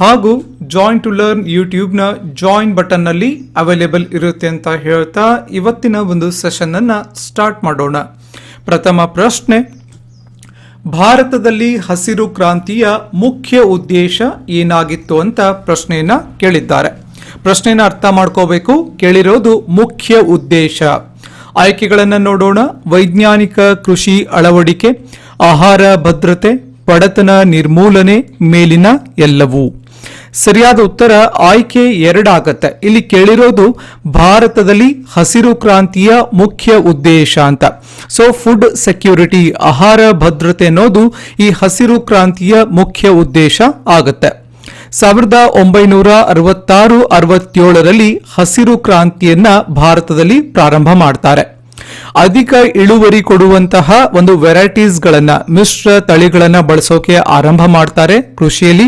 ಹಾಗೂ join to learn ಯೂಟ್ಯೂಬ್ನ join ಬಟನ್ನಲ್ಲಿ ಅವೈಲೇಬಲ್ ಇರುತ್ತೆ ಅಂತ ಹೇಳ್ತಾ ಇವತ್ತಿನ ಒಂದು ಸೆಷನ್ನನ್ನು ಸ್ಟಾರ್ಟ್ ಮಾಡೋಣ. ಪ್ರಥಮ ಪ್ರಶ್ನೆ, ಭಾರತದಲ್ಲಿ ಹಸಿರು ಕ್ರಾಂತಿಯ ಮುಖ್ಯ ಉದ್ದೇಶ ಏನಾಗಿತ್ತು ಅಂತ ಪ್ರಶ್ನೆಯನ್ನ ಕೇಳಿದ್ದಾರೆ. ಪ್ರಶ್ನೆನ ಅರ್ಥ ಮಾಡ್ಕೋಬೇಕು. ಕೇಳಿರೋದು ಮುಖ್ಯ ಉದ್ದೇಶ. ಆಯ್ಕೆಗಳನ್ನು ನೋಡೋಣ. ವೈಜ್ಞಾನಿಕ ಕೃಷಿ ಅಳವಡಿಕೆ, ಆಹಾರ ಭದ್ರತೆ ಬಡತನ ನಿರ್ಮೂಲನೆ, ಮೇಲಿನ ಎಲ್ಲವೂ. ಸರಿಯಾದ ಉತ್ತರ ಆಯ್ಕೆ ಎರಡಾಗತ್ತೆ. ಇಲ್ಲಿ ಕೇಳಿರೋದು ಭಾರತದಲ್ಲಿ ಹಸಿರು ಕ್ರಾಂತಿಯ ಮುಖ್ಯ ಉದ್ದೇಶ ಅಂತ. ಸೊ ಫುಡ್ ಸೆಕ್ಯೂರಿಟಿ ಆಹಾರ ಭದ್ರತೆ ಅನ್ನೋದು ಈ ಹಸಿರು ಕ್ರಾಂತಿಯ ಮುಖ್ಯ ಉದ್ದೇಶ ಆಗತ್ತೆ. ಸಾವಿರದ ಒಂಬೈನೂರ ಅರವತ್ತಾರು, ಅರವತ್ತೇಳರಲ್ಲಿ ಹಸಿರು ಕ್ರಾಂತಿಯನ್ನ ಭಾರತದಲ್ಲಿ ಪ್ರಾರಂಭ ಮಾಡ್ತಾರೆ. ಅಧಿಕ ಇಳುವರಿ ಕೊಡುವಂತಹ ಒಂದು ವೆರೈಟೀಸ್ಗಳನ್ನ ಮಿಶ್ರ ತಳಿಗಳನ್ನ ಬಳಸೋಕೆ ಆರಂಭ ಮಾಡ್ತಾರೆ ಕೃಷಿಯಲ್ಲಿ.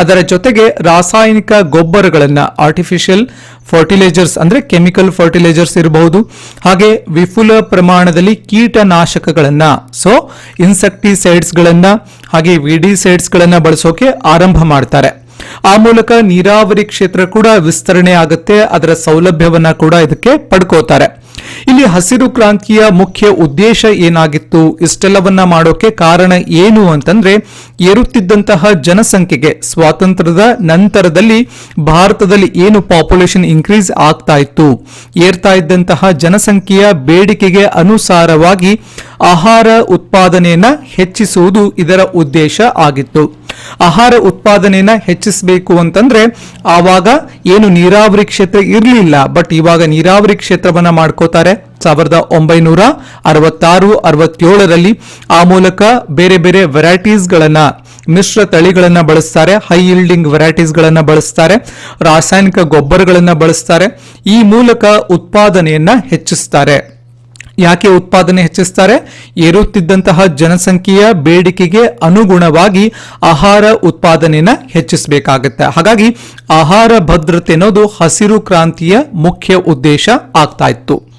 ಅದರ ಜೊತೆಗೆ ರಾಸಾಯನಿಕ ಗೊಬ್ಬರಗಳನ್ನ ಆರ್ಟಿಫಿಷಿಯಲ್ ಫರ್ಟಿಲೈಸರ್ಸ್ ಅಂದ್ರೆ ಕೆಮಿಕಲ್ ಫರ್ಟಿಲೈಸರ್ಸ್ ಇರಬಹುದು. ಹಾಗೆ ವಿಪುಲ ಪ್ರಮಾಣದಲ್ಲಿ ಕೀಟನಾಶಕಗಳನ್ನ ಸೊ ಇನ್ಸೆಕ್ಟಿಸೈಡ್ಸ್ಗಳನ್ನು ಹಾಗೆ ವಿಡಿಸೈಡ್ಸ್ಗಳನ್ನ ಬಳಸೋಕೆ ಆರಂಭ ಮಾಡ್ತಾರೆ. ಆ ಮೂಲಕ ನೀರಾವರಿ ಕ್ಷೇತ್ರ ಕೂಡ ವಿಸ್ತರಣೆ ಆಗುತ್ತೆ, ಅದರ ಸೌಲಭ್ಯವನ್ನ ಕೂಡ ಇದಕ್ಕೆ ಪಡ್ಕೋತಾರೆ. ಇಲ್ಲಿ ಹಸಿರು ಕ್ರಾಂತಿಯ ಮುಖ್ಯ ಉದ್ದೇಶ ಏನಾಗಿತ್ತು? ಇಷ್ಟೆಲ್ಲವನ್ನ ಮಾಡೋಕೆ ಕಾರಣ ಏನು ಅಂತಂದ್ರೆ, ಏರುತ್ತಿದ್ದಂತಹ ಜನಸಂಖ್ಯೆಗೆ ಸ್ವಾತಂತ್ರ್ಯದ ನಂತರದಲ್ಲಿ ಭಾರತದಲ್ಲಿ ಏನು ಪಾಪ್ಯುಲೇಷನ್ ಇನ್ಕ್ರೀಸ್ ಆಗ್ತಾ ಇತ್ತು? ಏರ್ತಾ ಇದ್ದಂತಹ ಜನಸಂಖ್ಯೆಯ ಬೇಡಿಕೆಗೆ ಅನುಸಾರವಾಗಿ ಆಹಾರ ಉತ್ಪಾದನೆಯನ್ನ ಹೆಚ್ಚಿಸುವುದು ಇದರ ಉದ್ದೇಶ ಆಗಿತ್ತು. ಆಹಾರ ಉತ್ಪಾದನೆಯನ್ನ ಹೆಚ್ಚಿಸಬೇಕು ಅಂತಂದ್ರೆ ಆವಾಗ ಏನು ನೀರಾವರಿ ಕ್ಷೇತ್ರ ಇರಲಿಲ್ಲ ಬಟ್ ಇವಾಗ ನೀರಾವರಿ ಕ್ಷೇತ್ರವನ್ನ ಮಾಡ್ಕೋತಾರೆ. ಸಾವಿರದ ಒಂಬೈನೂರ ಅರವತ್ತಾರು, ಅರವತ್ತೇಳರಲ್ಲಿ ಆ ಮೂಲಕ ಬೇರೆ ಬೇರೆ ವೆರೈಟೀಸ್ಗಳನ್ನ ಮಿಶ್ರ ತಳಿಗಳನ್ನ ಬಳಸ್ತಾರೆ ಹೈ ಇಲ್ಡಿಂಗ್ ವೆರೈಟೀಸ್ ಗಳನ್ನ ಬಳಸ್ತಾರೆ, ರಾಸಾಯನಿಕ ಗೊಬ್ಬರಗಳನ್ನ ಬಳಸ್ತಾರೆ, ಈ ಮೂಲಕ ಉತ್ಪಾದನೆಯನ್ನ ಹೆಚ್ಚಿಸ್ತಾರೆ. ಯಾಕೆ ಉತ್ಪಾದನೆ ಹೆಚ್ಚಿಸ್ತಾರೆ? ಏರುತ್ತಿದ್ದಂತಹ ಜನಸಂಖ್ಯೆಯ ಬೇಡಿಕೆಗೆ ಅನುಗುಣವಾಗಿ ಆಹಾರ ಉತ್ಪಾದನೆಯನ್ನ ಹೆಚ್ಚಿಸಬೇಕಾಗುತ್ತೆ. ಹಾಗಾಗಿ ಆಹಾರ ಭದ್ರತೆ ಅನ್ನೋದು ಹಸಿರು ಕ್ರಾಂತಿಯ ಮುಖ್ಯ ಉದ್ದೇಶ ಆಗ್ತಾ ಇತ್ತು.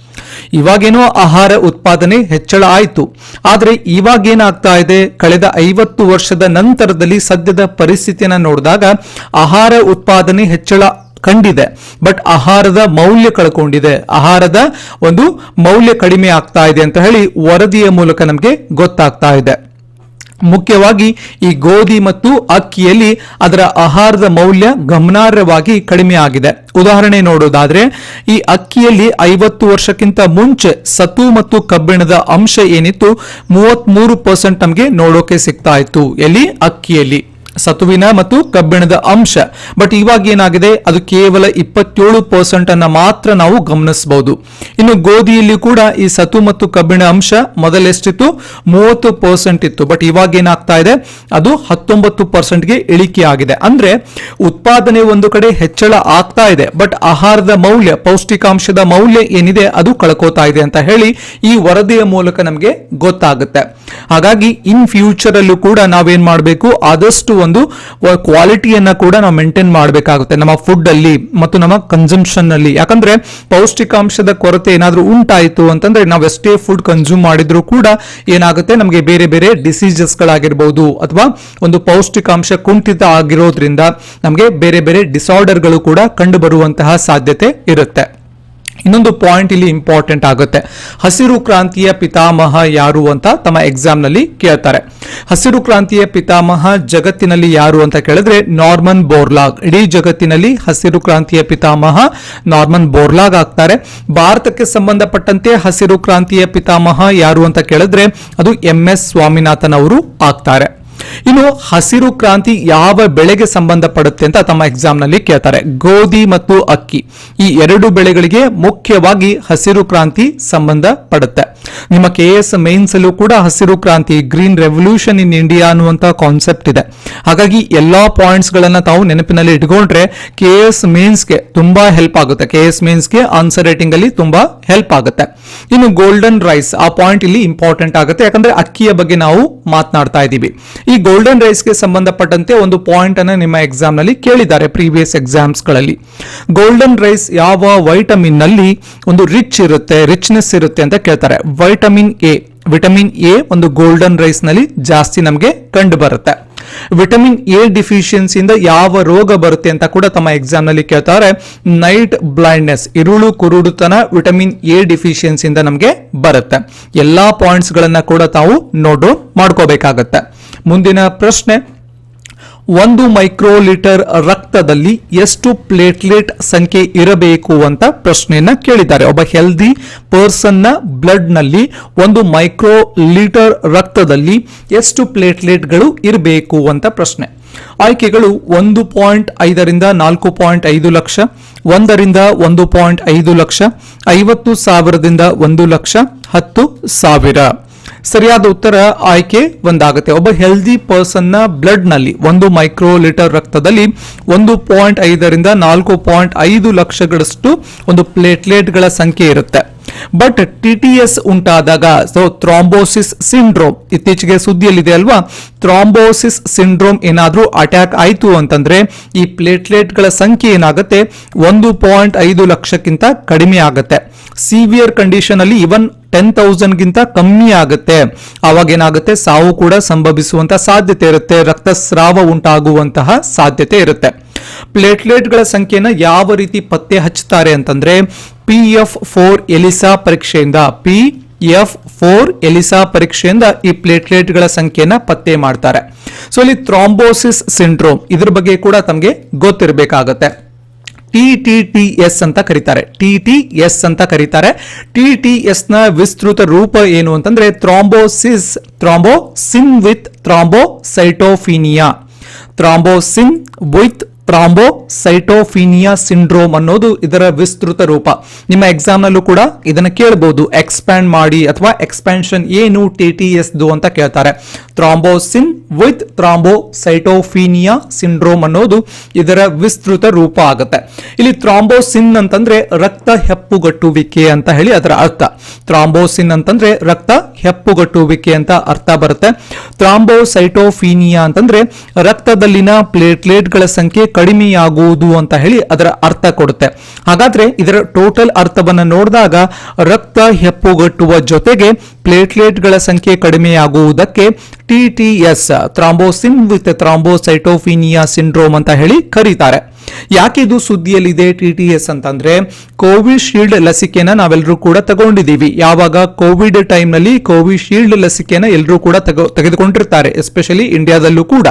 ಇವಾಗೇನೋ ಆಹಾರ ಉತ್ಪಾದನೆ ಹೆಚ್ಚಳ ಆಯಿತು. ಆದರೆ ಇವಾಗ ಏನಾಗ್ತಾ ಇದೆ? ಕಳೆದ ಐವತ್ತು ವರ್ಷದ ನಂತರದಲ್ಲಿ ಸದ್ಯದ ಪರಿಸ್ಥಿತಿಯನ್ನು ನೋಡಿದಾಗ ಆಹಾರ ಉತ್ಪಾದನೆ ಹೆಚ್ಚಳ ಕಂಡಿದೆ. ಬಟ್ ಆಹಾರದ ಮೌಲ್ಯ ಕಳ್ಕೊಂಡಿದೆ. ಆಹಾರದ ಒಂದು ಮೌಲ್ಯ ಕಡಿಮೆ ಆಗ್ತಾ ಇದೆ ಅಂತ ಹೇಳಿ ವರದಿಯ ಮೂಲಕ ನಮಗೆ ಗೊತ್ತಾಗ್ತಾ ಇದೆ. ಮುಖ್ಯವಾಗಿ ಈ ಗೋಧಿ ಮತ್ತು ಅಕ್ಕಿಯಲ್ಲಿ ಅದರ ಆಹಾರದ ಮೌಲ್ಯ ಗಮನಾರ್ಹವಾಗಿ ಕಡಿಮೆ ಆಗಿದೆ. ಉದಾಹರಣೆ ನೋಡೋದಾದ್ರೆ, ಈ ಅಕ್ಕಿಯಲ್ಲಿ ಐವತ್ತು ವರ್ಷಕ್ಕಿಂತ ಮುಂಚೆ ಸತು ಮತ್ತು ಕಬ್ಬಿಣದ ಅಂಶ ಏನಿತ್ತು ಮೂವತ್ತ್ ಮೂರು ಪರ್ಸೆಂಟ್ ನಮಗೆ ನೋಡೋಕೆ ಸಿಗ್ತಾ ಇತ್ತು ಎಲ್ಲಿ? ಅಕ್ಕಿಯಲ್ಲಿ. ಸತುವಿನ ಮತ್ತು ಕಬ್ಬಿಣದ ಅಂಶ. ಬಟ್ ಇವಾಗ ಏನಾಗಿದೆ? ಅದು ಕೇವಲ ಇಪ್ಪತ್ತೇಳು ಪರ್ಸೆಂಟ್ ಅನ್ನ ಮಾತ್ರ ನಾವು ಗಮನಿಸಬಹುದು ಇನ್ನು ಗೋಧಿಯಲ್ಲಿ ಕೂಡ ಈ ಸತು ಮತ್ತು ಕಬ್ಬಿಣ ಅಂಶ ಮೊದಲೆಷ್ಟಿತ್ತು? ಮೂವತ್ತು ಪರ್ಸೆಂಟ್ ಇತ್ತು. ಬಟ್ ಇವಾಗ ಏನಾಗ್ತಾ ಇದೆ? ಅದು ಹತ್ತೊಂಬತ್ತು ಪರ್ಸೆಂಟ್ಗೆ ಇಳಿಕೆ ಆಗಿದೆ. ಅಂದ್ರೆ ಉತ್ಪಾದನೆ ಒಂದು ಕಡೆ ಹೆಚ್ಚಳ ಆಗ್ತಾ ಇದೆ. ಬಟ್ ಆಹಾರದ ಮೌಲ್ಯ, ಪೌಷ್ಟಿಕಾಂಶದ ಮೌಲ್ಯ ಏನಿದೆ? ಅದು ಕಳ್ಕೋತಾ ಇದೆ ಅಂತ ಹೇಳಿ ಈ ವರದಿಯ ಮೂಲಕ ನಮಗೆ ಗೊತ್ತಾಗುತ್ತೆ. ಹಾಗಾಗಿ ಇನ್ ಫ್ಯೂಚರ್ ಅಲ್ಲೂ ಕೂಡ ನಾವೇನ್ ಮಾಡಬೇಕು? ಆದಷ್ಟು ಒಂದು ಕ್ವಾಲಿಟಿಯನ್ನ ಕೂಡ ನಾವು ಮೇಂಟೈನ್ ಮಾಡಬೇಕಾಗುತ್ತೆ. ನಮ್ಮ ಫುಡ್ ಅಲ್ಲಿ ಮತ್ತು ನಮ್ಮ ಕನ್ಸಂಪ್ಷನ್ ಅಲ್ಲಿ. ಯಾಕಂದ್ರೆ ಪೌಷ್ಟಿಕಾಂಶದ ಕೊರತೆ ಏನಾದರೂ ಉಂಟಾಯಿತು ಅಂತಂದ್ರೆ ನಾವು ಎಷ್ಟೇ ಫುಡ್ ಕನ್ಸ್ಯೂಮ್ ಮಾಡಿದ್ರು ಕೂಡ ಏನಾಗುತ್ತೆ? ನಮಗೆ ಬೇರೆ ಬೇರೆ ಡಿಸೀಸಸ್ ಗಳಾಗಿರ್ಬಹುದು ಅಥವಾ ಒಂದು ಪೌಷ್ಟಿಕಾಂಶ ಕುಂಠಿತ ಆಗಿರೋದ್ರಿಂದ ನಮಗೆ ಬೇರೆ ಬೇರೆ ಡಿಸಾರ್ಡರ್ಗಳು ಕೂಡ ಕಂಡು ಬರುವಂತಹ ಸಾಧ್ಯತೆ ಇರುತ್ತೆ. ಇನ್ನೊಂದು ಪಾಯಿಂಟ್ ಇಲ್ಲಿ ಇಂಪಾರ್ಟೆಂಟ್ ಆಗುತ್ತೆ. ಹಸಿರು ಕ್ರಾಂತಿಯ ಪಿತಾಮಹ ಯಾರು ಅಂತ ತಮ್ಮ ಎಕ್ಸಾಮ್ನಲ್ಲಿ ಕೇಳ್ತಾರೆ. ಹಸಿರು ಕ್ರಾಂತಿಯ ಪಿತಾಮಹ ಜಗತ್ತಿನಲ್ಲಿ ಯಾರು ಅಂತ ಕೇಳಿದ್ರೆ ನಾರ್ಮನ್ ಬೋರ್ಲಾಗ್. ಇಡೀ ಜಗತ್ತಿನಲ್ಲಿ ಹಸಿರು ಕ್ರಾಂತಿಯ ಪಿತಾಮಹ ನಾರ್ಮನ್ ಬೋರ್ಲಾಗ್ ಆಗ್ತಾರೆ. ಭಾರತಕ್ಕೆ ಸಂಬಂಧಪಟ್ಟಂತೆ ಹಸಿರು ಕ್ರಾಂತಿಯ ಪಿತಾಮಹ ಯಾರು ಅಂತ ಕೇಳಿದ್ರೆ ಅದು ಎಂ ಎಸ್ ಸ್ವಾಮಿನಾಥನ್ ಅವರು ಆಗ್ತಾರೆ. ಇನ್ನು ಹಸಿರು ಕ್ರಾಂತಿ ಯಾವ ಬೆಳೆಗೆ ಸಂಬಂಧಪಡುತ್ತೆ ಅಂತ ತಮ್ಮ ಎಕ್ಸಾಮ್ನಲ್ಲಿ ಕೇಳ್ತಾರೆ. ಗೋಧಿ ಮತ್ತು ಅಕ್ಕಿ. ಈ ಎರಡು ಬೆಳೆಗಳಿಗೆ ಮುಖ್ಯವಾಗಿ ಹಸಿರು ಕ್ರಾಂತಿ ಸಂಬಂಧ ಪಡುತ್ತೆ. ನಿಮ್ಮ ಕೆ ಎಸ್ ಮೇನ್ಸ್ ಅಲ್ಲೂ ಕೂಡ ಹಸಿರು ಕ್ರಾಂತಿ ಗ್ರೀನ್ ರೆವಲ್ಯೂಷನ್ ಇನ್ ಇಂಡಿಯಾ ಅನ್ನುವಂತ ಕಾನ್ಸೆಪ್ಟ್ ಇದೆ. ಹಾಗಾಗಿ ಎಲ್ಲಾ ಪಾಯಿಂಟ್ಸ್ ಗಳನ್ನ ತಾವು ನೆನಪಿನಲ್ಲಿ ಇಟ್ಕೊಂಡ್ರೆ ಕೆ ಎಸ್ ಮೇನ್ಸ್ಗೆ ತುಂಬಾ ಹೆಲ್ಪ್ ಆಗುತ್ತೆ. ಕೆ ಎಸ್ ಮೇನ್ಸ್ಗೆ ಆನ್ಸರ್ ರೇಟಿಂಗ್ ಅಲ್ಲಿ ತುಂಬಾ ಹೆಲ್ಪ್ ಆಗುತ್ತೆ. ಇನ್ನು ಗೋಲ್ಡನ್ ರೈಸ್ ಆ ಪಾಯಿಂಟ್ ಇಲ್ಲಿ ಇಂಪಾರ್ಟೆಂಟ್ ಆಗುತ್ತೆ. ಯಾಕಂದ್ರೆ ಅಕ್ಕಿಯ ಬಗ್ಗೆ ನಾವು ಮಾತನಾಡ್ತಾ ಇದ್ದೀವಿ. ಗೋಲ್ಡನ್ ರೈಸ್ಗೆ ಸಂಬಂಧಪಟ್ಟಂತೆ ಒಂದು ಪಾಯಿಂಟ್ ಅನ್ನ ನಿಮ್ಮ ಎಕ್ಸಾಮ್ನಲ್ಲಿ ಕೇಳಿದ್ದಾರೆ ಪ್ರೀವಿಯಸ್ ಎಕ್ಸಾಮ್ಸ್ಗಳಲ್ಲಿ. ಗೋಲ್ಡನ್ ರೈಸ್ ಯಾವ ವೈಟಮಿನ್ನಲ್ಲಿ ಒಂದು ರಿಚ್ ಇರುತ್ತೆ ರಿಚ್ನೆಸ್ ಇರುತ್ತೆ ಅಂತ ಕೇಳ್ತಾರೆ. ವೈಟಮಿನ್ ಎ ವಿಟಮಿನ್ ಎ ಒಂದು ಗೋಲ್ಡನ್ ರೈಸ್ನಲ್ಲಿ ಜಾಸ್ತಿ ನಮಗೆ ಕಂಡು ಬರುತ್ತೆ. ವಿಟಮಿನ್ ಎ ಡಿಫಿಷಿಯನ್ಸಿಯಿಂದ ಯಾವ ರೋಗ ಬರುತ್ತೆ ಅಂತ ಕೂಡ ತಮ್ಮ ಎಕ್ಸಾಮ್ನಲ್ಲಿ ಕೇಳ್ತಾರೆ. ನೈಟ್ ಬ್ಲೈಂಡ್ನೆಸ್ ಇರುಳು ಕುರುಡುತನ ವಿಟಮಿನ್ ಎ ಡಿಫಿಷಿಯನ್ಸಿಯಿಂದ ನಮಗೆ ಬರುತ್ತೆ. ಎಲ್ಲಾ ಪಾಯಿಂಟ್ಸ್ ಗಳನ್ನ ಕೂಡ ತಾವು ನೋಡು ಮಾಡ್ಕೋಬೇಕಾಗತ್ತೆ. ಮುಂದಿನ ಪ್ರಶ್ನೆ ಒಂದು ಮೈಕ್ರೋಲೀಟರ್ ರಕ್ತದಲ್ಲಿ ಎಷ್ಟು ಪ್ಲೇಟ್ಲೆಟ್ ಸಂಖ್ಯೆ ಇರಬೇಕು ಅಂತ ಪ್ರಶ್ನೆಯನ್ನ ಕೇಳಿದ್ದಾರೆ. ಒಬ್ಬ ಹೆಲ್ದಿ ಪರ್ಸನ್ನ ಬ್ಲಡ್ನಲ್ಲಿ ಒಂದು ಮೈಕ್ರೋ ಲೀಟರ್ ರಕ್ತದಲ್ಲಿ ಎಷ್ಟು ಪ್ಲೇಟ್ಲೆಟ್ಗಳು ಇರಬೇಕು ಅಂತ ಪ್ರಶ್ನೆ. ಆಯ್ಕೆಗಳು ಒಂದು ಪಾಯಿಂಟ್ ಐದರಿಂದ ನಾಲ್ಕು ಪಾಯಿಂಟ್ ಐದು ಲಕ್ಷ, ಒಂದರಿಂದ ಒಂದು ಪಾಯಿಂಟ್ ಐದು ಲಕ್ಷ, ಐವತ್ತು ಸಾವಿರದಿಂದ ಒಂದು ಲಕ್ಷ, ಹತ್ತು ಸಾವಿರ. ಸರಿಯಾದ ಉತ್ತರ ಆಯ್ಕೆ ಒಂದಾಗುತ್ತೆ. ಒಬ್ಬ ಹೆಲ್ದಿ ಪರ್ಸನ್ನ ಬ್ಲಡ್ನಲ್ಲಿ ಬ್ಲಡ್ನಲ್ಲಿ ಒಂದು ಮೈಕ್ರೋ ಲೀಟರ್ ರಕ್ತದಲ್ಲಿ ಒಂದು ಪಾಯಿಂಟ್ ಐದರಿಂದ ನಾಲ್ಕು ಪಾಯಿಂಟ್ ಐದು ಲಕ್ಷಗಳಷ್ಟು ಒಂದು ಪ್ಲೇಟ್ಲೆಟ್ಗಳ ಸಂಖ್ಯೆ ಇರುತ್ತೆ. ಬಟ್ ಟಿ ಟಿ ಎಸ್ ಉಂಟಾದಾಗ ಸೊ ಥ್ರಾಂಬೋಸಿಸ್ ಸಿಂಡ್ರೋಮ್ ಇತ್ತೀಚೆಗೆ ಸುದ್ದಿಯಲ್ಲಿದೆ ಅಲ್ವಾ? ಥ್ರಾಂಬೋಸಿಸ್ ಸಿಂಡ್ರೋಮ್ ಏನಾದರೂ ಅಟ್ಯಾಕ್ ಆಯಿತು ಅಂತಂದ್ರೆ ಈ ಪ್ಲೇಟ್ಲೆಟ್ಗಳ ಸಂಖ್ಯೆ ಏನಾಗುತ್ತೆ? ಒಂದು ಪಾಯಿಂಟ್ ಐದು ಲಕ್ಷಕ್ಕಿಂತ ಕಡಿಮೆ ಆಗುತ್ತೆ. ಸಿವಿಯರ್ ಕಂಡೀಷನ್ ಅಲ್ಲಿ ಇವನ್ ಟೆನ್ ತೌಸಂಡ್ ಗಿಂತ ಕಮ್ಮಿ ಆಗುತ್ತೆ. ಅವಾಗ ಏನಾಗುತ್ತೆ? ಸಾವು ಕೂಡ ಸಂಭವಿಸುವಂತ ಸಾಧ್ಯತೆ ಇರುತ್ತೆ. ರಕ್ತಸ್ರಾವ ಉಂಟಾಗುವಂತಹ ಸಾಧ್ಯತೆ ಇರುತ್ತೆ. ಪ್ಲೇಟ್ಲೆಟ್ಗಳ ಸಂಖ್ಯೆನ ಯಾವ ರೀತಿ ಪತ್ತೆ ಹಚ್ಚುತ್ತಾರೆ ಅಂತಂದ್ರೆ ಪಿ ಎಫ್ ಫೋರ್ ಎಲಿಸಾ ಪರೀಕ್ಷೆಯಿಂದ ಪಿ ಎಫ್ ಫೋರ್ ಎಲಿಸಾ ಪರೀಕ್ಷೆಯಿಂದ ಈ ಪ್ಲೇಟ್ಲೆಟ್ಗಳ ಸಂಖ್ಯೆನ ಪತ್ತೆ ಮಾಡ್ತಾರೆ. ಸೊ ಇಲ್ಲಿ ಥ್ರಾಂಬೋಸಿಸ್ ಸಿಂಡ್ರೋಮ್ ಇದ್ರ ಬಗ್ಗೆ ಕೂಡ ತಮಗೆ ಗೊತ್ತಿರಬೇಕಾಗತ್ತೆ. ಟಿ ಟಿ ಟಿ ಎಸ್ ಅಂತ ಕರೀತಾರೆ. ಟಿ ಟಿ ಎಸ್ ಅಂತ ಕರೀತಾರೆ. ಟಿ ಟಿ ಎಸ್ನ ವಿಸ್ತೃತ ರೂಪ ಏನು ಅಂತಂದ್ರೆ thrombosis thrombosis with thrombocytopenia thrombosis with thrombocytopenia syndrome ಅನ್ನೋದು ಇದರ ವಿಸ್ತೃತ ರೂಪ. ನಿಮ್ಮ ಎಕ್ಸಾಮ್ ನಲ್ಲೂ ಕೂಡ ಇದನ್ನ ಕೇಳಬಹುದು ಎಕ್ಸ್ಪ್ಯಾಂಡ್ ಮಾಡಿ ಅಥವಾ ಎಕ್ಸ್ಪ್ಯಾನ್ಷನ್ ಏನು ಟಿ ಟಿ ಎಸ್ ದು ಅಂತ ಕೇಳ್ತಾರೆ. ಥ್ರಾಂಬೋಸಿನ್ ವಿತ್ ಥ್ರಾಂಬೋಸೈಟೋಫಿನಿಯಾ ಸಿಂಡ್ರೋಮ್ ಅನ್ನೋದು ಇದರ ವಿಸ್ತೃತ ರೂಪ ಆಗುತ್ತೆ. ಇಲ್ಲಿ ಥ್ರಾಂಬೋಸಿನ್ ಅಂತಂದ್ರೆ ರಕ್ತ ಹೆಪ್ಪುಗಟ್ಟುವಿಕೆ ಅಂತ ಹೇಳಿ ಅದರ ಅರ್ಥ. ಥ್ರಾಂಬೋಸಿನ್ ಅಂತಂದ್ರೆ ರಕ್ತ ಹೆಪ್ಪುಗಟ್ಟುವಿಕೆ ಅಂತ ಅರ್ಥ ಬರುತ್ತೆ. ಥ್ರಾಂಬೋಸೈಟೋಫಿನಿಯಾ ಅಂತಂದ್ರೆ ರಕ್ತದಲ್ಲಿನ ಪ್ಲೇಟ್ಲೆಟ್ಗಳ ಸಂಖ್ಯೆ ಕಡಿಮೆಯಾಗುವುದು ಅಂತ ಹೇಳಿ ಅದರ ಅರ್ಥ ಕೊಡುತ್ತೆ. ಹಾಗಾದ್ರೆ ಇದರ ಟೋಟಲ್ ಅರ್ಥವನ್ನ ನೋಡಿದಾಗ ರಕ್ತ ಹೆಪ್ಪುಗಟ್ಟುವ ಜೊತೆಗೆ ಪ್ಲೇಟ್ಲೆಟ್ಗಳ ಸಂಖ್ಯೆ ಕಡಿಮೆಯಾಗುವುದಕ್ಕೆ T T S thrombosis with thrombocytopenia syndrome ಅಂತ ಹೇಳಿ ಕರೀತಾರೆ. ಯಾಕೆ ಇದು ಸುದ್ದಿಯಲ್ಲಿದೆ? ಟಿ ಟಿ ಎಸ್ ಅಂತಂದ್ರೆ ಕೋವಿಶೀಲ್ಡ್ ಲಸಿಕೆನ ನಾವೆಲ್ಲರೂ ಕೂಡ ತಗೊಂಡಿದ್ದೀವಿ. ಯಾವಾಗ? ಕೋವಿಡ್ ಟೈಮ್ನಲ್ಲಿ ಕೋವಿಶೀಲ್ಡ್ ಲಸಿಕೆನ ಎಲ್ಲರೂ ಕೂಡ ತಗೊ ತೆಗೆದುಕೊಂಡಿರ್ತಾರೆ, ಎಸ್ಪೆಷಲಿ ಇಂಡಿಯಾದಲ್ಲೂ ಕೂಡ.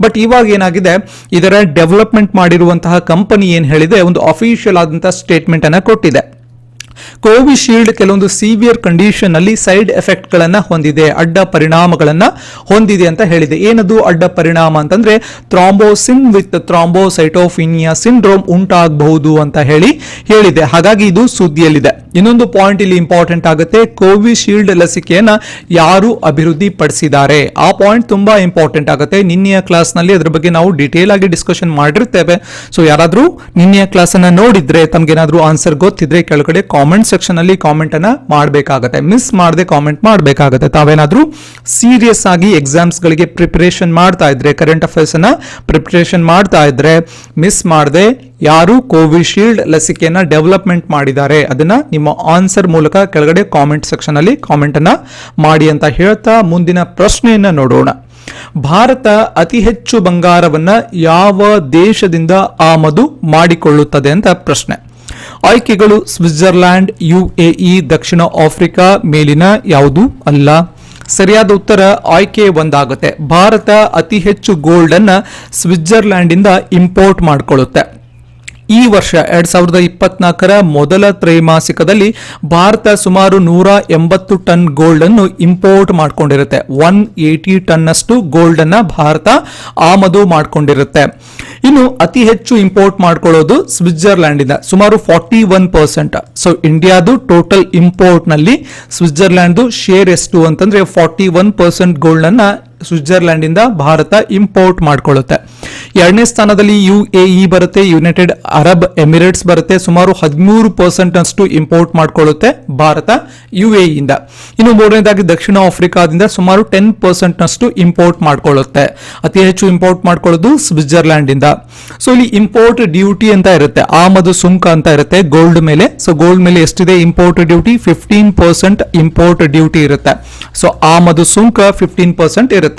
ಬಟ್ ಇವಾಗ ಏನಾಗಿದೆ? ಇದರ ಡೆವಲಪ್ಮೆಂಟ್ ಮಾಡಿರುವಂತಹ ಕಂಪನಿ ಏನ್ ಹೇಳಿದೆ? ಒಂದು ಅಫಿಷಿಯಲ್ ಆದಂತಹ ಸ್ಟೇಟ್ಮೆಂಟ್ ಅನ್ನ ಕೊಟ್ಟಿದೆ. ಕೋವಿಶೀಲ್ಡ್ ಕೆಲವೊಂದು ಸಿವಿಯರ್ ಕಂಡೀಷನ್ ಅಲ್ಲಿ ಸೈಡ್ ಎಫೆಕ್ಟ್ ಗಳನ್ನ ಹೊಂದಿದೆ, ಅಡ್ಡ ಪರಿಣಾಮಗಳನ್ನ ಹೊಂದಿದೆ ಅಂತ ಹೇಳಿದೆ. ಏನದು ಅಡ್ಡ ಪರಿಣಾಮ ಅಂತಂದ್ರೆ ಥ್ರಾಂಬೋಸಿನ್ ವಿತ್ ಥ್ರಾಂಬೋಸೈಟೋಫಿನಿಯಾ ಸಿಂಡ್ರೋಮ್ ಉಂಟಾಗಬಹುದು ಅಂತ ಹೇಳಿ ಹೇಳಿದೆ. ಹಾಗಾಗಿ ಇದು ಸುದ್ದಿಯಲ್ಲಿದೆ. ಇನ್ನೊಂದು ಪಾಯಿಂಟ್ ಇಲ್ಲಿ ಇಂಪಾರ್ಟೆಂಟ್ ಆಗುತ್ತೆ. ಕೋವಿಶೀಲ್ಡ್ ಲಸಿಕೆಯನ್ನ ಯಾರು ಅಭಿವೃದ್ಧಿ ಪಡಿಸಿದ್ದಾರೆ ಆ ಪಾಯಿಂಟ್ ತುಂಬಾ ಇಂಪಾರ್ಟೆಂಟ್ ಆಗುತ್ತೆ. ನಿನ್ನೆಯ ಕ್ಲಾಸ್ನಲ್ಲಿ ಅದರ ಬಗ್ಗೆ ನಾವು ಡಿಟೇಲ್ ಆಗಿ ಡಿಸ್ಕಷನ್ ಮಾಡಿರ್ತೇವೆ. ಸೊ ಯಾರಾದ್ರೂ ನಿನ್ನೆಯ ಕ್ಲಾಸ್ ಅನ್ನ ನೋಡಿದ್ರೆ ತಮ್ಗೇನಾದ್ರೂ ಆನ್ಸರ್ ಗೊತ್ತಿದ್ರೆ, ಕೆಳಗಡೆ ಕಾಮೆಂಟ್ ಸೆಕ್ಷನ್ ಅಲ್ಲಿ ಕಾಮೆಂಟ್ ಅನ್ನ ಮಾಡಬೇಕಾಗತ್ತೆ. ಮಿಸ್ ಮಾಡದೆ ಕಾಮೆಂಟ್ ಮಾಡಬೇಕಾಗತ್ತೆ. ತಾವೇನಾದ್ರೂ ಸೀರಿಯಸ್ ಆಗಿ ಎಕ್ಸಾಮ್ಸ್ ಗಳಿಗೆ ಪ್ರಿಪರೇಷನ್ ಮಾಡ್ತಾ ಇದ್ರೆ ಕರೆಂಟ್ ಅಫೇರ್ಸ್ ಅನ್ನ ಪ್ರಿಪರೇಷನ್ ಮಾಡ್ತಾ ಇದ್ರೆ ಮಿಸ್ ಮಾಡದೆ ಯಾರು ಕೋವಿಶೀಲ್ಡ್ ಲಸಿಕೆಯನ್ನ ಡೆವಲಪ್ಮೆಂಟ್ ಮಾಡಿದ್ದಾರೆ ಅದನ್ನ ನಿಮ್ಮ ಆನ್ಸರ್ ಮೂಲಕ ಕೆಳಗಡೆ ಕಾಮೆಂಟ್ ಸೆಕ್ಷನ್ ಅಲ್ಲಿ ಕಾಮೆಂಟ್ ಅನ್ನ ಮಾಡಿ ಅಂತ ಹೇಳ್ತಾ ಮುಂದಿನ ಪ್ರಶ್ನೆಯನ್ನ ನೋಡೋಣ. ಭಾರತ ಅತಿ ಹೆಚ್ಚು ಬಂಗಾರವನ್ನ ಯಾವ ದೇಶದಿಂದ ಆಮದು ಮಾಡಿಕೊಳ್ಳುತ್ತದೆ ಅಂತ ಪ್ರಶ್ನೆ. ಆಯ್ಕೆಗಳು ಸ್ವಿಟ್ಜರ್ಲ್ಯಾಂಡ್, ಯುಎಇ, ದಕ್ಷಿಣ ಆಫ್ರಿಕಾ ಮೇಲಿನ ಯಾವುದು ಅಲ್ಲ. ಸರಿಯಾದ ಉತ್ತರ, ಆಯ್ಕೆ ಒಂದಾಗುತ್ತೆ. ಭಾರತ ಅತಿ ಹೆಚ್ಚು ಗೋಲ್ಡ್ ಅನ್ನ ಸ್ವಿಟ್ಜರ್ಲ್ಯಾಂಡ್ ಇಂದ ಇಂಪೋರ್ಟ್ ಮಾಡಿಕೊಳ್ಳುತ್ತೆ. ಈ ವರ್ಷ ಎರಡ್ ಸಾವಿರದ ಇಪ್ಪತ್ನಾಲ್ಕರ ಮೊದಲ ತ್ರೈಮಾಸಿಕದಲ್ಲಿ ಭಾರತ ಸುಮಾರು ನೂರ ಎಂಬತ್ತು ಟನ್ ಗೋಲ್ಡ್ ಅನ್ನು ಇಂಪೋರ್ಟ್ ಮಾಡಿಕೊಂಡಿರುತ್ತೆ. ಒನ್ ಏಟಿ ಟನ್ ಅಷ್ಟು ಗೋಲ್ಡ್ ಅನ್ನ ಭಾರತ ಆಮದು ಮಾಡಿಕೊಂಡಿರುತ್ತೆ. ಇನ್ನು ಅತಿ ಹೆಚ್ಚು ಇಂಪೋರ್ಟ್ ಮಾಡ್ಕೊಳ್ಳೋದು ಸ್ವಿಟ್ಜರ್ಲ್ಯಾಂಡ್ ಇಂದ ಸುಮಾರು ಫಾರ್ಟಿ ಒನ್ ಪರ್ಸೆಂಟ್. ಸೊ, ಇಂಡಿಯಾದು ಟೋಟಲ್ ಇಂಪೋರ್ಟ್ನಲ್ಲಿ ಸ್ವಿಟ್ಜರ್ಲ್ಯಾಂಡ್ ಶೇರ್ ಎಷ್ಟು ಅಂತಂದ್ರೆ ಫಾರ್ಟಿ ಒನ್ ಪರ್ಸೆಂಟ್ ಗೋಲ್ಡ್ ಅನ್ನ ಸ್ವಿಟ್ಜರ್ಲ್ಯಾಂಡ್ ಇಂದ ಭಾರತ ಇಂಪೋರ್ಟ್ ಮಾಡಿಕೊಳ್ಳುತ್ತೆ. ಎರಡನೇ ಸ್ಥಾನದಲ್ಲಿ ಯು ಎ ಇ ಬರುತ್ತೆ, ಯುನೈಟೆಡ್ ಅರಬ್ ಎಮಿರೇಟ್ಸ್ ಬರುತ್ತೆ, ಸುಮಾರು ಹದಿಮೂರು ಪರ್ಸೆಂಟ್ ಅಷ್ಟು ಇಂಪೋರ್ಟ್ ಮಾಡಿಕೊಳ್ಳುತ್ತೆ ಭಾರತ ಯು ಎ ಇಂದ ಇನ್ನು ಮೂರನೇದಾಗಿ ದಕ್ಷಿಣ ಆಫ್ರಿಕಾದಿಂದ ಸುಮಾರು ಟೆನ್ ಪರ್ಸೆಂಟ್ ಅಷ್ಟು ಇಂಪೋರ್ಟ್ ಮಾಡಿಕೊಳ್ಳುತ್ತೆ. ಅತಿ ಹೆಚ್ಚು ಇಂಪೋರ್ಟ್ ಮಾಡ್ಕೊಳ್ಳೋದು ಸ್ವಿಟ್ಜರ್ಲ್ಯಾಂಡ್ ಇಂದ ಸೊ, ಇಲ್ಲಿ ಇಂಪೋರ್ಟ್ ಡ್ಯೂಟಿ ಅಂತ ಇರುತ್ತೆ, ಆಮದು ಸುಂಕ ಅಂತ ಇರುತ್ತೆ, ಗೋಲ್ಡ್ ಮೇಲೆ. ಸೊ, ಗೋಲ್ಡ್ ಮೇಲೆ ಎಷ್ಟಿದೆ import duty? Fifteen percent import duty ಇರುತ್ತೆ. ಸೊ, ಆಮದು ಸುಂಕ ಫಿಫ್ಟೀನ್ ಪರ್ಸೆಂಟ್ ಇರುತ್ತೆ.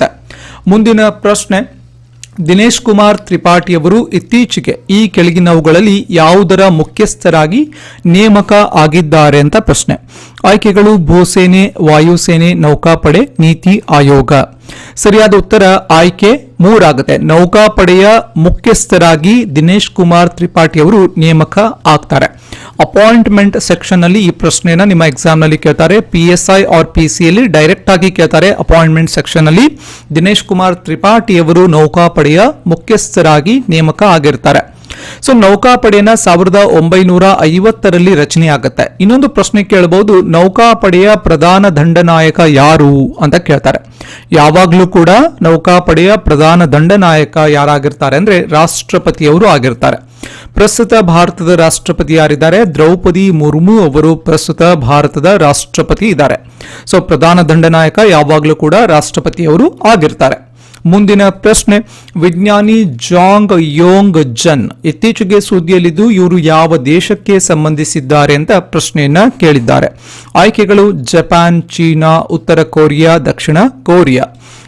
ಮುಂದಿನ ಪ್ರಶ್ನೆ, ದಿನೇಶ್ ಕುಮಾರ್ ತ್ರಿಪಾಠಿಯವರು ಇತ್ತೀಚೆಗೆ ಈ ಕೆಳಗಿನವುಗಳಲ್ಲಿ ಯಾವುದರ ಮುಖ್ಯಸ್ಥರಾಗಿ ನೇಮಕ ಆಗಿದ್ದಾರೆ ಅಂತ ಪ್ರಶ್ನೆ. ಆಯ್ಕೆಗಳು ಭೂಸೇನೆ, ವಾಯುಸೇನೆ, ನೌಕಾಪಡೆ, ನೀತಿ ಆಯೋಗ. ಸರಿಯಾದ ಉತ್ತರ ಆಯ್ಕೆ ಮೂರಾಗುತ್ತೆ. ನೌಕಾಪಡೆಯ ಮುಖ್ಯಸ್ಥರಾಗಿ ದಿನೇಶ್ ಕುಮಾರ್ ತ್ರಿಪಾಠಿ ಅವರು ನೇಮಕ ಆಗ್ತಾರೆ. ಅಪಾಯಿಂಟ್ಮೆಂಟ್ ಸೆಕ್ಷನ್ ಅಲ್ಲಿ ಈ ಪ್ರಶ್ನೆನ ನಿಮ್ಮ ಎಕ್ಸಾಮ್ನಲ್ಲಿ ಕೇಳ್ತಾರೆ P S I R P C ಅಲ್ಲಿ ಡೈರೆಕ್ಟ್ ಆಗಿ ಕೇಳ್ತಾರೆ ಅಪಾಯಿಂಟ್ಮೆಂಟ್ ಸೆಕ್ಷನ್ ಅಲ್ಲಿ ದಿನೇಶ್ ಕುಮಾರ್ ತ್ರಿಪಾಠಿ ಅವರು ನೌಕಾಪಡೆಯ ಮುಖ್ಯಸ್ಥರಾಗಿ ನೇಮಕ ಆಗಿರ್ತಾರೆ. ಸೊ ನೌಕಾಪಡೆಯನ್ನ ಸಾವಿರದ ಒಂಬೈನೂರ ಐವತ್ತರಲ್ಲಿ ರಚನೆ ಆಗುತ್ತೆ ಇನ್ನೊಂದು ಪ್ರಶ್ನೆ ಕೇಳಬಹುದು ನೌಕಾಪಡೆಯ ಪ್ರಧಾನ ದಂಡನಾಯಕ ಯಾರು ಅಂತ ಕೇಳ್ತಾರೆ. ಯಾವಾಗ್ಲೂ ಕೂಡ ನೌಕಾಪಡೆಯ ಪ್ರಧಾನ ದಂಡನಾಯಕ ಯಾರಾಗಿರ್ತಾರೆ ಅಂದ್ರೆ ರಾಷ್ಟ್ರಪತಿಯವರು ಆಗಿರ್ತಾರೆ. ಪ್ರಸ್ತುತ ಭಾರತದ ರಾಷ್ಟ್ರಪತಿ ಯಾರಿದ್ದಾರೆ? ದ್ರೌಪದಿ ಮುರ್ಮು ಅವರು ಪ್ರಸ್ತುತ ಭಾರತದ ರಾಷ್ಟ್ರಪತಿ ಇದ್ದಾರೆ. ಸೊ ಪ್ರಧಾನ ದಂಡನಾಯಕ ಯಾವಾಗಲೂ ಕೂಡ ರಾಷ್ಟ್ರಪತಿಯವರು ಆಗಿರ್ತಾರೆ. ಮುಂದಿನ ಪ್ರಶ್ನೆ, ವಿಜ್ಞಾನಿ ಜಾಂಗ್ ಯೋಂಗ್ ಜನ್ ಇತ್ತೀಚೆಗೆ ಸುದ್ದಿಯಲ್ಲಿದ್ದು ಇವರು ಯಾವ ದೇಶಕ್ಕೆ ಸಂಬಂಧಿಸಿದ್ದಾರೆ ಅಂತ ಪ್ರಶ್ನೆಯನ್ನ ಕೇಳಿದ್ದಾರೆ. ಆಯ್ಕೆಗಳು ಜಪಾನ್, ಚೀನಾ, ಉತ್ತರ ಕೊರಿಯಾ, ದಕ್ಷಿಣ ಕೊರಿಯಾ.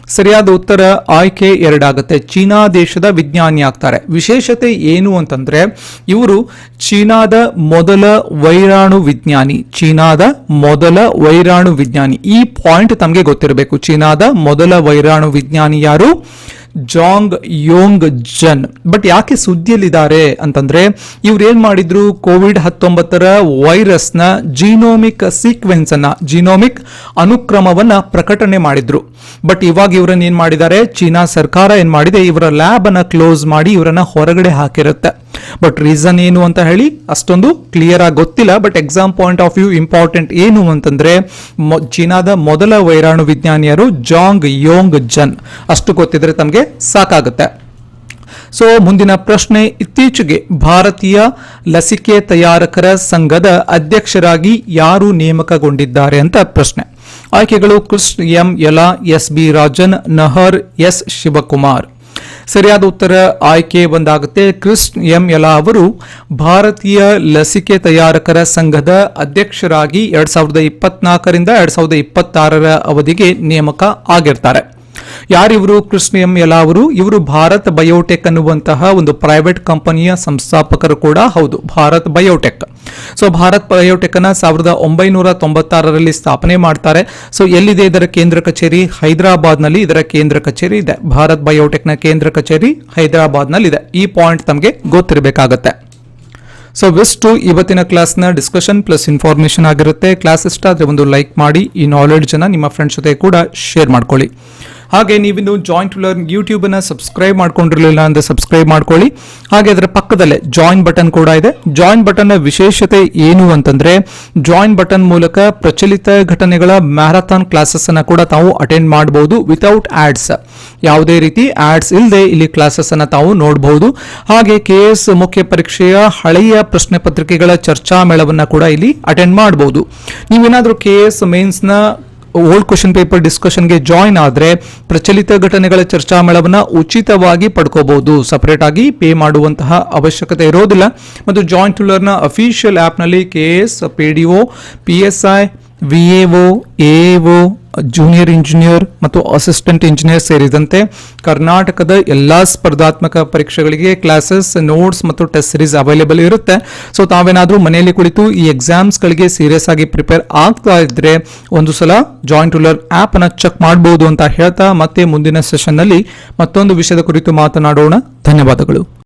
ಸರಿಯಾದ ಉತ್ತರ ಆಯ್ಕೆ ಎರಡಾಗುತ್ತೆ. ಚೀನಾ ದೇಶದ ವಿಜ್ಞಾನಿ ಆಗ್ತಾರೆ ವಿಶೇಷತೆ ಏನು ಅಂತಂದ್ರೆ, ಇವರು ಚೀನಾದ ಮೊದಲ ವೈರಾಣು ವಿಜ್ಞಾನಿ. ಚೀನಾದ ಮೊದಲ ವೈರಾಣು ವಿಜ್ಞಾನಿ. ಈ ಪಾಯಿಂಟ್ ತಮಗೆ ಗೊತ್ತಿರಬೇಕು. ಚೀನಾದ ಮೊದಲ ವೈರಾಣು ವಿಜ್ಞಾನಿ ಯಾರು? ಜಾಂಗ್ ಯೋಂಗ್ ಜನ್ ಬಟ್ ಯಾಕೆ ಸುದ್ದಿಯಲ್ಲಿದ್ದಾರೆ ಅಂತಂದ್ರೆ, ಇವ್ರು ಏನ್ ಮಾಡಿದ್ರು? ಕೋವಿಡ್ ಹತ್ತೊಂಬತ್ತರ ವೈರಸ್ನ ಜೀನೋಮಿಕ್ ಸೀಕ್ವೆನ್ಸ್ ಅನ್ನ ಜೀನೋಮಿಕ್ ಅನುಕ್ರಮವನ್ನ ಪ್ರಕಟಣೆ ಮಾಡಿದ್ರು. ಬಟ್ ಇವಾಗ ಇವರನ್ನ ಏನ್ ಮಾಡಿದ್ದಾರೆ? ಚೀನಾ ಸರ್ಕಾರ ಏನ್ ಮಾಡಿದೆ? ಇವರ ಲ್ಯಾಬ್ ಅನ್ನ ಕ್ಲೋಸ್ ಮಾಡಿ ಇವರನ್ನ ಹೊರಗಡೆ ಹಾಕಿರುತ್ತೆ. ಬಟ್ ರೀಸನ್ ಏನು ಅಂತ ಹೇಳಿ ಅಷ್ಟೊಂದು ಕ್ಲಿಯರ್ ಆಗಿ ಗೊತ್ತಿಲ್ಲ. But exam point of view important ಏನು ಅಂತಂದ್ರೆ ಚೀನಾದ ಮೊದಲ ವೈರಾಣು ವಿಜ್ಞಾನಿಯರು ಜಾಂಗ್ ಯೋಂಗ್ ಜನ್. ಅಷ್ಟು ಗೊತ್ತಿದ್ರೆ ತಮಗೆ ಸಾಕಾಗುತ್ತೆ. ಸೊ ಮುಂದಿನ ಪ್ರಶ್ನೆ ಇತ್ತೀಚೆಗೆ ಭಾರತೀಯ ಲಸಿಕೆ ತಯಾರಕರ ಸಂಘದ ಅಧ್ಯಕ್ಷರಾಗಿ ಯಾರು ನೇಮಕಗೊಂಡಿದ್ದಾರೆ ಅಂತ ಪ್ರಶ್ನೆ. ಆಯ್ಕೆಗಳು Krishna M Ella S B Rajan, Nahar S Shivakumar. ಸರಿಯಾದ ಉತ್ತರ ಆಯ್ಕೆ ಒಂದಾಗುತ್ತೆ ಕೃಷ್ಣ ಎಂ ಯಲಾ ಅವರು ಭಾರತೀಯ ಲಸಿಕೆ ತಯಾರಕರ ಸಂಘದ ಅಧ್ಯಕ್ಷರಾಗಿ ಎರಡ್ ಸಾವಿರದ ಇಪ್ಪತ್ನಾಲ್ಕರಿಂದ ಎರಡ್ ಸಾವಿರದ ಇಪ್ಪತ್ತಾರರ ಅವಧಿಗೆ ನೇಮಕ ಆಗಿರ್ತಾರೆ. ಯಾರಿವರು ಕೃಷ್ಣ ಎಂ ಯಲಾ ಅವರು. ಇವರು ಭಾರತ್ ಬಯೋಟೆಕ್ ಅನ್ನುವಂತಹ ಒಂದು ಪ್ರೈವೇಟ್ ಕಂಪನಿಯ ಸಂಸ್ಥಾಪಕರು ಕೂಡ ಹೌದು. Bharat Biotech. So Bharat Biotech ಅನ್ನ ಸಾವಿರದ ಒಂಬೈನೂರ ತೊಂಬತ್ತಾರರಲ್ಲಿ ಸ್ಥಾಪನೆ ಮಾಡ್ತಾರೆ. ಸೊ ಎಲ್ಲಿದೆ ಇದರ ಕೇಂದ್ರ ಕಚೇರಿ? ಹೈದರಾಬಾದ್ನಲ್ಲಿ ಇದರ ಕೇಂದ್ರ ಕಚೇರಿ ಇದೆ. ಭಾರತ್ ಬಯೋಟೆಕ್ನ ಕೇಂದ್ರ ಕಚೇರಿ ಹೈದರಾಬಾದ್ನಲ್ಲಿ ಇದೆ ಈ ಪಾಯಿಂಟ್ ತಮಗೆ ಗೊತ್ತಿರಬೇಕಾಗತ್ತೆ. ಸೊ ವಿಷ್ಟು ಇವತ್ತಿನ ಕ್ಲಾಸ್ನ ಡಿಸ್ಕಷನ್ ಪ್ಲಸ್ ಇನ್ಫಾರ್ಮೇಷನ್ ಆಗಿರುತ್ತೆ. ಕ್ಲಾಸ್ ಇಷ್ಟ ಆದರೆ ಒಂದು ಲೈಕ್ ಮಾಡಿ. ಈ ನಾಲೆಡ್ಜನ್ನು ನಿಮ್ಮ ಫ್ರೆಂಡ್ಸ್ ಜೊತೆ ಕೂಡ ಶೇರ್ ಮಾಡ್ಕೊಳ್ಳಿ. ಹಾಗೆ ನೀವಿನ್ನು ಜಾಯಿಂಟ್ ಲರ್ನ್ ಯೂಟ್ಯೂಬನ್ನು ಸಬ್ಸ್ಕ್ರೈಬ್ ಮಾಡ್ಕೊಂಡಿರಲಿಲ್ಲ ಅಂದರೆ ಸಬ್ಸ್ಕ್ರೈಬ್ ಮಾಡ್ಕೊಳ್ಳಿ. ಹಾಗೆ ಅದರ ಪಕ್ಕದಲ್ಲೇ ಜಾಯಿನ್ ಬಟನ್ ಕೂಡ ಇದೆ. ಜಾಯಿನ್ ಬಟನ್ನ ವಿಶೇಷತೆ ಏನು ಅಂತಂದ್ರೆ ಜಾಯಿನ್ ಬಟನ್ ಮೂಲಕ ಪ್ರಚಲಿತ ಘಟನೆಗಳ ಮ್ಯಾರಥಾನ್ ಕ್ಲಾಸಸ್ ಅನ್ನ ಕೂಡ ತಾವು ಅಟೆಂಡ್ ಮಾಡಬಹುದು ವಿತೌಟ್ ಆಡ್ಸ್ ಯಾವುದೇ ರೀತಿ ಆಡ್ಸ್ ಇಲ್ಲದೆ ಇಲ್ಲಿ ಕ್ಲಾಸಸ್ ಅನ್ನ ತಾವು ನೋಡಬಹುದು ಹಾಗೆ ಕೆ ಎಸ್ ಮುಖ್ಯ ಪರೀಕ್ಷೆಯ ಹಳೆಯ ಪ್ರಶ್ನೆ ಪತ್ರಿಕೆಗಳ ಚರ್ಚಾ ಮೇಳವನ್ನ ಕೂಡ ಇಲ್ಲಿ ಅಟೆಂಡ್ ಮಾಡಬಹುದು ನೀವೇನಾದರೂ ಕೆ ಎಸ್ ಮೇನ್ಸ್ನ ಓಲ್ಡ್ ಕ್ವಶನ್ ಪೇಪರ್ ಡಿಸ್ಕಷನ್ಗೆ ಜಾಯಿನ್ ಆದರೆ ಪ್ರಚಲಿತ ಘಟನೆಗಳ ಚರ್ಚಾ ಮೇಳವನ್ನ ಉಚಿತವಾಗಿ ಪಡ್ಕೋಬಹುದು. ಸಪರೇಟ್ ಆಗಿ ಪೇ ಮಾಡುವಂತಹ ಅವಶ್ಯಕತೆ ಇರೋದಿಲ್ಲ. ಮತ್ತು ಜಾಯಿಂಟ್ ಟುಲರ್ನ ಅಫಿಷಿಯಲ್ ಆ್ಯಪ್ನಲ್ಲಿ K S P D O P S I V A O A O junior engineer ಮತ್ತು ಅಸಿಸ್ಟೆಂಟ್ ಇಂಜಿನಿಯರ್ ಸೇರಿದಂತೆ ಕರ್ನಾಟಕದ ಎಲ್ಲ ಸ್ಪರ್ಧಾತ್ಮಕ ಪರೀಕ್ಷೆಗಳಿಗೆ ಕ್ಲಾಸಸ್ ನೋಟ್ಸ್ ಮತ್ತು ಟೆಸ್ಟ್ ಸೀರೀಸ್ ಅವೈಲೇಬಲ್ ಇರುತ್ತೆ. ಸೊ ತಾವೇನಾದರೂ ಮನೆಯಲ್ಲಿ ಕುಳಿತು ಈ ಎಕ್ಸಾಮ್ಸ್ಗಳಿಗೆ ಸೀರಿಯಸ್ ಆಗಿ ಪ್ರಿಪೇರ್ ಆಗ್ತಾ ಇದ್ರೆ ಒಂದು ಸಲ ಜಾಯಿಂಟ್ ರೂಲರ್ ಆ್ಯಪನ್ನು ಚೆಕ್ ಮಾಡಬಹುದು ಅಂತ ಹೇಳ್ತಾ ಮತ್ತೆ ಮುಂದಿನ ಸೆಷನ್ನಲ್ಲಿ ಮತ್ತೊಂದು ವಿಷಯದ ಕುರಿತು ಮಾತನಾಡೋಣ. ಧನ್ಯವಾದಗಳು.